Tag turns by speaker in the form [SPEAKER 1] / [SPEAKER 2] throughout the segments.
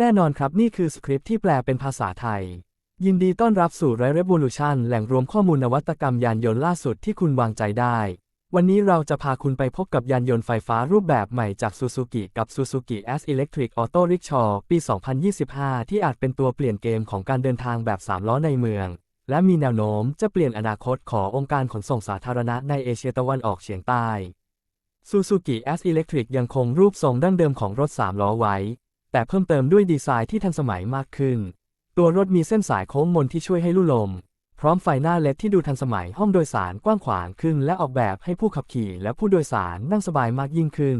[SPEAKER 1] แน่นอนครับนี่คือสคริปต์ที่แปลเป็นภาษาไทย ยินดีต้อนรับสู่ r e Revolution แหล่งรวมข้อมูลนวัตกรรมยานยนต์ล่าสุดที่คุณวางใจได้ วันนี้เราจะพาคุณไปพบกับยานยนต์ไฟฟ้ารูปแบบใหม่จาก Suzuki กับ Suzuki S Electric Auto Rickshaw ปี 2025 ที่อาจเป็นตัวเปลี่ยนเกมของการเดินทางแบบ3ล้อในเมือง และมีแนวโน้มจะเปลี่ยนอนาคตขององค์การขนส่งสาธารณะในเอเชียตะวันออกเฉียงใต้ Suzuki S Electric ยังคงรูปทรงดั้งเดิมของรถ3ล้อไว้ แต่เพิ่มเติมด้วยดีไซน์ที่ทันสมัยมากขึ้น ตัวรถมีเส้นสายโค้งมนที่ช่วยให้ลู่ลม พร้อมไฟหน้าเลดที่ดูทันสมัยห้องโดยสารกว้างขวางขึ้น และออกแบบให้ผู้ขับขี่และผู้โดยสารนั่งสบายมากยิ่งขึ้น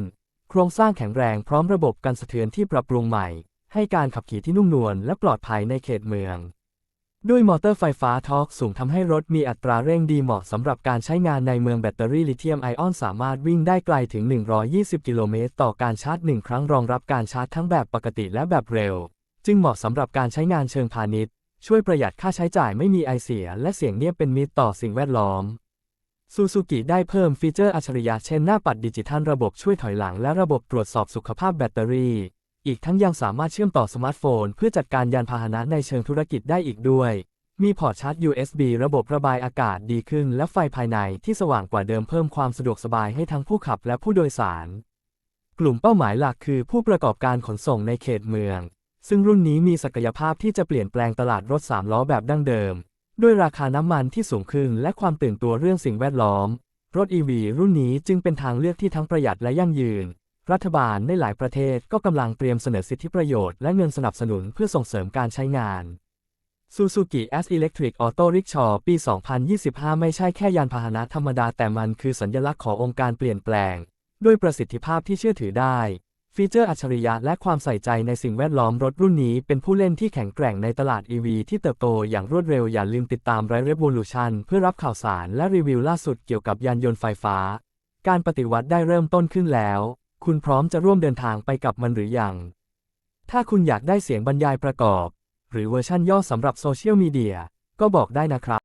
[SPEAKER 1] โครงสร้างแข็งแรงพร้อมระบบกันสะเทือนที่ปรับปรุงใหม่ ให้การขับขี่ที่นุ่มนวลและปลอดภัยในเขตเมือง ด้วยมอเตอร์ไฟฟ้าทอร์กสูงทำให้รถมีอัตราเร่งดีเหมาะสำหรับการใช้งานในเมืองแบตเตอรี่ลิเธียมไอออนสามารถวิ่งได้ไกลถึง 120 กิโลเมตร ต่อการชาร์จหนึ่งครั้งรองรับการชาร์จทั้งแบบปกติและแบบเร็ว จึงเหมาะสำหรับการใช้งานเชิงพาณิชย์ ช่วยประหยัดค่าใช้จ่ายไม่มีไอเสีย และเสียงเงียบเป็นมิตรต่อสิ่งแวดล้อมซูซูกิได้เพิ่มฟีเจอร์อัจฉริยะเช่นหน้าปัดดิจิทัลระบบช่วยถอยหลังและระบบตรวจสอบสุขภาพแบตเตอรี่ อีกทั้งยังสามารถเชื่อมต่อสมาร์ทโฟน เพื่อจัดการยานพาหนะในเชิงธุรกิจได้อีกด้วย มีพอร์ตชาร์จ USB ระบบระบายอากาศดีขึ้น และไฟภายในที่สว่างกว่าเดิมเพิ่มความสะดวกสบายให้ทั้งผู้ขับและผู้โดยสาร กลุ่มเป้าหมายหลักคือผู้ประกอบการขนส่งในเขตเมือง ซึ่งรุ่นนี้มีศักยภาพที่จะเปลี่ยนแปลงตลาดรถ3ล้อแบบดั้งเดิม ด้วยราคาน้ำมันที่สูงขึ้นและความตื่นตัวเรื่องสิ่งแวดล้อม รถ EV รุ่นนี้จึงเป็นทางเลือกที่ทั้งประหยัดและยั่งยืน รัฐบาลในหลายประเทศก็กำลังเตรียมเสนอสิทธิประโยชน์และเงินสนับสนุนเพื่อส่งเสริมการใช้งาน Suzuki S Electric Auto Rickshaw ปี 2025 ไม่ใช่แค่ยานพาหนะธรรมดาแต่มันคือสัญลักษณ์ขององค์การเปลี่ยนแปลง ด้วยประสิทธิภาพที่เชื่อถือได้ ฟีเจอร์อัจฉริยะและความใส่ใจในสิ่งแวดล้อมรถรุ่นนี้เป็นผู้เล่นที่แข็งแกร่งในตลาด EV ที่เติบโตอย่างรวดเร็วอย่าลืมติดตามไร Revolution เพื่อรับข่าวสารและรีวิวล่าสุดเกี่ยวกับยานยนต์ไฟฟ้า การปฏิวัติได้เริ่มต้นขึ้นแล้ว คุณพร้อมจะร่วมเดินทางไปกับมันหรือยัง ถ้าคุณอยากได้เสียงบรรยายประกอบ หรือเวอร์ชั่นย่อสำหรับโซเชียลมีเดียก็บอกได้นะครับ